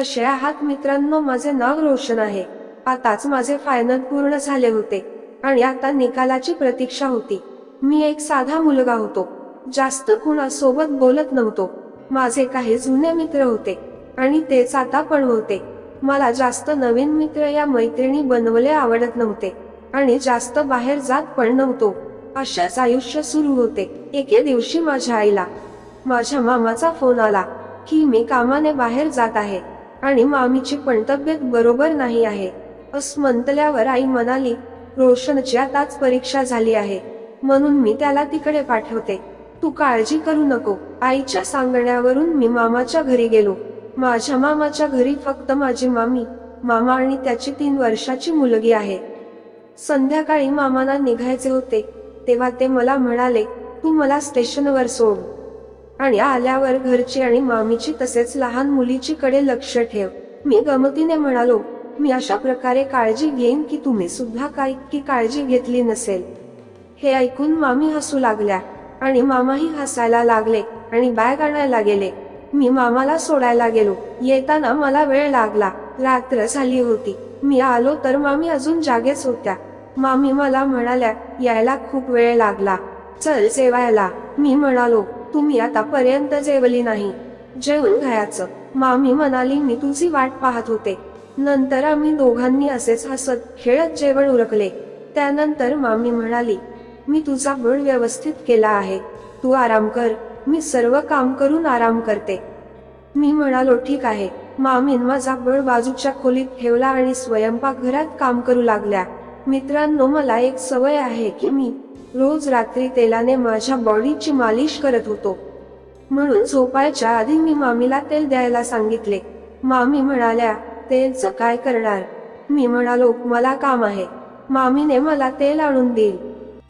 कसे आहात मित्रांनो माझे नाव रोशन आहे. आताच माझे फायनल पूर्ण झाले होते आणि आता निकालाची प्रतीक्षा होती. मी एक साधा मुलगा होतो. जास्त कुणासोबत बोलत नव्हतो. माझे काही जुने मित्र होते आणि तेच आता पण होते. मला जास्त नवीन मित्र या मैत्रिणी बनवले आवडत नव्हते आणि जास्त बाहेर जात पण नव्हतो. अशाच आयुष्य सुरू होते. एके दिवशी माझ्या आईला माझ्या मामाचा फोन आला की मी कामाने बाहेर जात आहे. आणि मामीची पण तब्येत बरोबर नाही आहे. असं म्हटल्यावर आई म्हणाली रोशनची आताच परीक्षा झाली आहे. म्हणून मी त्याला तिकडे पाठवते. तू काळजी करू नको. आईच्या सांगण्यावरून मी मामाच्या घरी गेलो. माझ्या मामाच्या घरी फक्त माझी मामी मामा आणि त्याची तीन वर्षाची मुलगी आहे. संध्याकाळी मामाना निघायचे होते. तेव्हा ते मला म्हणाले तू मला स्टेशनवर सोड. आणि आल्यावर घरची आणि मामीची तसेच लहान मुलीची कडे लक्ष ठेव. मी गमतीने म्हणालो मी अशा प्रकारे काळजी घेईन की तुम्ही सुद्धा काय की काळजी घेतली नसेल. हे ऐकून मामी हसू लागल्या आणि मामाही हसायला लागले आणि बॅग आणायला गेले. मी मामाला सोडायला गेलो. येताना मला वेळ लागला. रात्र झाली होती. मी आलो तर मामी अजून जागेच होत्या. मामी मला म्हणाल्या यायला खूप वेळ लागला. चल जेवायला. मी म्हणालो तुम्ही आतापर्यंत जेवली नाही. जेवून घ्यायचं. मामी म्हणाली मी तुझी वाट पाहत होते. नंतर आम्ही दोघांनी असेच हसत खेळत जेवण उरकले. त्यानंतर मामी म्हणाली मी तुझा बळ व्यवस्थित केला आहे. तू आराम कर. मी सर्व काम करून आराम करते. मी म्हणालो ठीक आहे. मामीन माझा बळ बाजूच्या खोलीत ठेवला आणि स्वयंपाकघरात काम करू लागल्या. मित्रांनो मला एक सवय आहे की मी रोज रात्री तेलाने माझ्या बॉडीची मालिश करत होतो. म्हणून झोपायच्या आधी मी मामीला तेल द्यायला सांगितले. मामी म्हणाल्या तेलचं काय करणार? मी म्हणालो मला काम आहे. मामीने मला तेल आणून देईल.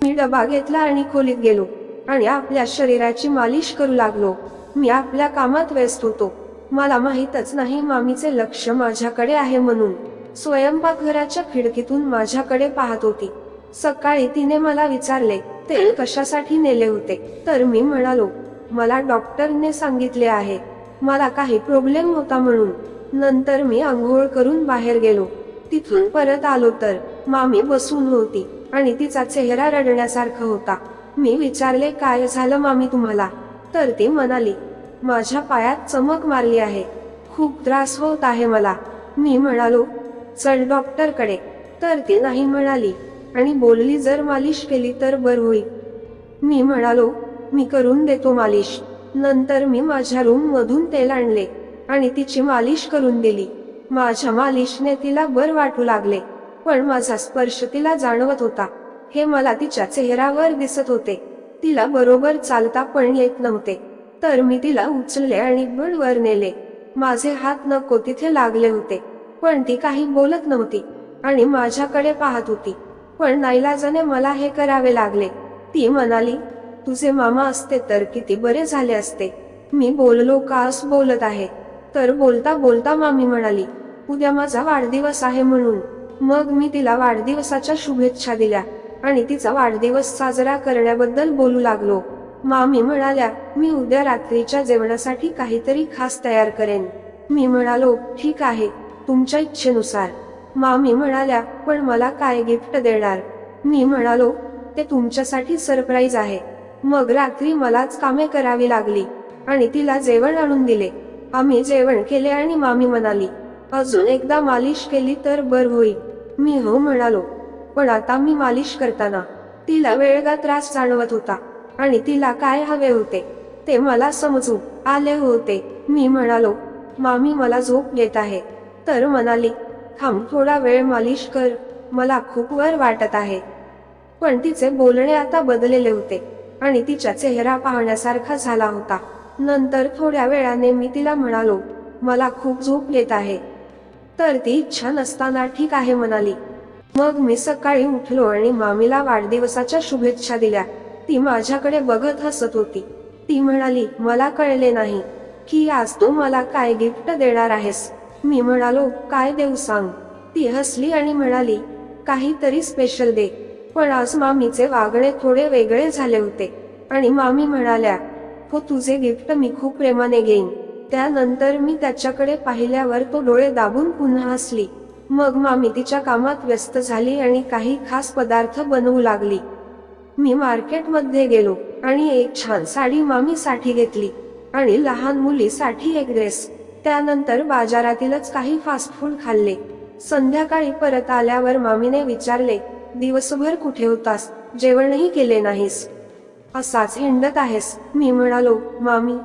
मी डबा घेतला आणि खोलीत गेलो आणि आपल्या शरीराची मालिश करू लागलो. मी आपल्या कामात व्यस्त होतो. मला माहीतच नाही मामीचे लक्ष माझ्याकडे आहे म्हणून. स्वयंपाकघराच्या खिडकीतून माझ्याकडे पाहत होती. सकाळी तिने मला विचारले ते कशासाठी नेले होते? तर मी म्हणालो मला डॉक्टरने सांगितले आहे. मला काही प्रॉब्लेम होता म्हणून. नंतर मी आंघोळ करून बाहेर गेलो. तिथून परत आलो तर मामी बसून होती आणि तिचा चेहरा रडण्यासारखा होता. मी विचारले काय झालं मामी तुम्हाला? तर ती म्हणाली माझ्या पायात चमक मारली आहे. खूप त्रास होत आहे मला. मी म्हणालो चल डॉक्टरकडे. तर ती नाही म्हणाली आणि बोलली जर मालिश केली तर बर होईल. मी म्हणालो मी करून देतो मालिश. नंतर मी माझ्या रूम मधून तेल आणले आणि तिची मालिश करून दिली. माझ्या मालिशने तिला बर वाटू लागले पण माझा स्पर्श तिला जाणवत होता. हे मला तिच्या चेहऱ्यावर दिसत होते. तिला बरोबर चालता पण येत नव्हते. तर मी तिला उचलले आणि वर नेले. माझे हात नको तिथे लागले होते पण ती काही बोलत नव्हती आणि माझ्याकडे पाहत होती. पण नाईलाजाने मला हे करावे लागले. ती म्हणाली तुझे मामा असते तर किती बरे झाले असते. मी बोललो कास बोलत आहे. तर बोलता बोलता मामी म्हणाली उद्या माझा वाढदिवस आहे म्हणून. मग मी तिला वाढदिवसाच्या शुभेच्छा दिल्या आणि तिचा वाढदिवस साजरा करण्याबद्दल बोलू लागलो. मामी म्हणाल्या मी उद्या रात्रीच्या जेवणासाठी काहीतरी खास तयार करेन. मी म्हणालो ठीक आहे तुमच्या इच्छेनुसार. मामी म्हणाल्या पण मला काय गिफ्ट देणार? मी म्हणालो ते तुमच्यासाठी सरप्राईज आहे. मग रात्री मलाच कामे करावी लागली आणि तिला जेवण आणून दिले. आम्ही जेवण केले आणि मामी म्हणाली अजून एकदा मालिश केली तर बर होईल. मी हो म्हणालो पण आता मी मालिश करताना. तिला वेळगा त्रास जाणवत होता आणि तिला काय हवे होते ते मला समजू आले होते. मी म्हणालो मामी मला झोप येत आहे. तर म्हणाली थांब थोडा वेळ मालिश कर. मला खूप वर वाटत आहे. पण तिचे बोलणे आता बदलेले होते आणि तिचा चेहरा पाहण्यासारखा झाला होता. नंतर थोड्या वेळाने मी तिला म्हणालो मला खूप झोप येत आहे. तर ती इच्छा नसताना ठीक आहे म्हणाली. मग मी सकाळी उठलो आणि मामीला वाढदिवसाच्या शुभेच्छा दिल्या. ती माझ्याकडे बघत हसत होती. ती म्हणाली मला कळले नाही की आज तू मला काय गिफ्ट देणार आहेस? मी म्हणालो काय देऊ सांग. ती हसली आणि म्हणाली काहीतरी स्पेशल दे. पण आज मामीचे वागणे थोडे वेगळे झाले होते. आणि मामी म्हणाल्या हो तुझे गिफ्ट मी खूप प्रेमाने घेईन. त्यानंतर मी त्याच्याकडे पाहिल्यावर तो डोळे दाबून पुन्हा हसली. मग मामी तिच्या कामात व्यस्त झाली आणि काही खास पदार्थ बनवू लागली. मी मार्केटमध्ये गेलो आणि एक छान साडी मामीसाठी घेतली आणि लहान मुलीसाठी एक ड्रेस त्यानंतर बाजारातीलच काही फास्ट फूड खाल्ले. संध्याकाळी परत आल्यावर मामीने विचारले दिवसभर कुठे होतास? जेवणही केले नाहीस. असाच हिंडत आहेस मी म्हणालो. मामी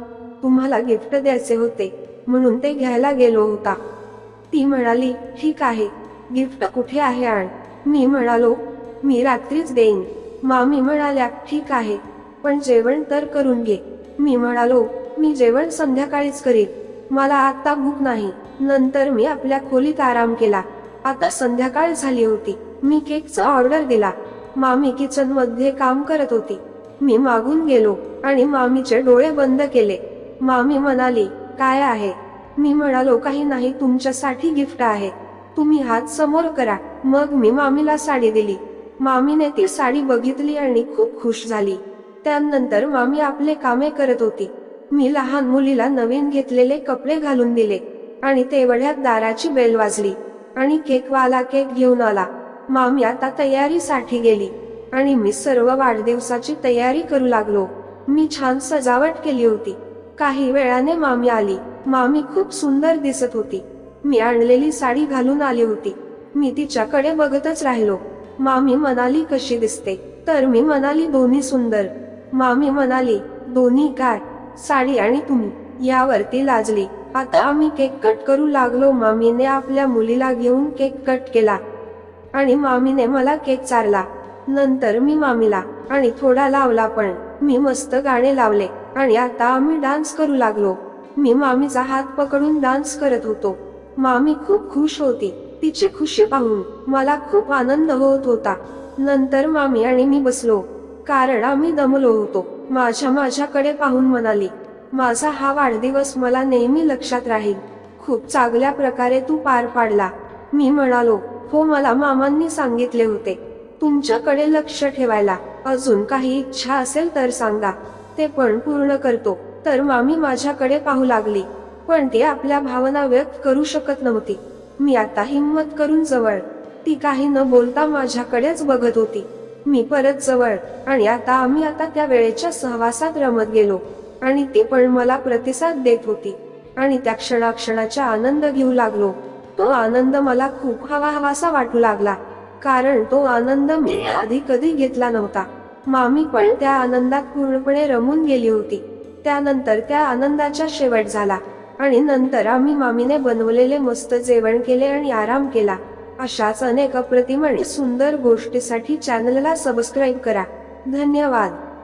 तुम्हाला गिफ्ट द्यायचे होते म्हणून ते घ्यायला गेलो होता. ती म्हणाली ठीक आहे गिफ्ट कुठे आहे आण. मी म्हणालो मी रात्रीच देईन. मामी म्हणाल्या ठीक आहे पण जेवण तर करून घे. मी म्हणालो मी जेवण संध्याकाळीच करीन. मला आता भूक नाही. नंतर मी आपल्या खोलीत आराम केला. आता संध्याकाळ झाली होती. मी केकचा ऑर्डर दिला. मामी किचनमध्ये काम करत होती. मी मागून गेलो आणि मामीचे डोळे बंद केले. मामी म्हणाली काय आहे? मी म्हणालो काही नाही तुमच्यासाठी गिफ्ट आहे. तुम्ही हात समोर करा. मग मी मामीला साडी दिली. मामीने ती साडी बघितली आणि खूप खुश झाली. त्यानंतर मामी आपले कामे करत होती. मी लहान मुलीला नवीन घेतलेले कपडे घालून दिले आणि तेवढ्यात दाराची बेल वाजली आणि केकवाला केक घेऊन आला. मामी आता तयारीसाठी गेली आणि मी सर्व वाढदिवसाची तयारी करू लागलो. मी छान सजावट केली होती. काही वेळाने मामी आली. मामी खूप सुंदर दिसत होती. मी आणलेली साडी घालून आली होती. मी तिच्याकडे बघतच राहिलो. मामी म्हणाली कशी दिसते? तर मी म्हणाली दोन्ही सुंदर. मामी म्हणाली दोन्ही काय साडी आणि तुम्ही यावरती लाजली. आता आम्ही केक कट करू लागलो. मामीने आपल्या मुलीला घेऊन केक कट केला आणि मामीने मला केक चारला. नंतर मी मामीला आणि थोडा लावला पण. मी मस्त गाणे लावले आणि आता आम्ही डान्स करू लागलो. मी मामीचा हात पकडून डान्स करत होतो. मामी खूप खुश होती. तिची खुशी पाहून मला खूप आनंद होत होता. नंतर मामी आणि मी बसलो. कारण आम्ही दमलो होतो. माझ्या माझ्याकडे पाहून म्हणाली माझा हा वाढदिवस मला नेहमी लक्षात राहील. खूप चांगल्या प्रकारे तू पार पाडला. मी म्हणालो हो मला मामांनी सांगितले होते. तुमच्याकडे लक्ष ठेवायला. अजून काही इच्छा असेल तर सांगा. ते पण पूर्ण करतो. तर मामी माझ्याकडे पाहू लागली पण ती आपल्या भावना व्यक्त करू शकत नव्हती. मी आता हिंमत करून जवळ. ती काही न बोलता माझ्याकडेच बघत होती. मी परत जवळ. आणि आता आम्ही आता त्या वेळेच्या सहवासात रमत गेलो. आणि ते पण मला प्रतिसाद देत होती. आणि त्या क्षणाक्षणाचा आनंद घेऊ लागलो. तो आनंद मला खूप हवा हवासा वाटू लागला. कारण तो आनंद मी आधी कधी घेतला नव्हता. मामी पण त्या आनंदात पूर्णपणे रमून गेली होती. त्यानंतर त्या आनंदाचा शेवट झाला. आणि नंतर आम्ही मामीने बनवलेले मस्त जेवण केले आणि आराम केला. अशाच अनेक अप्रतिम आणि सुंदर गोष्टीसाठी चॅनलला सबस्क्राईब करा. धन्यवाद.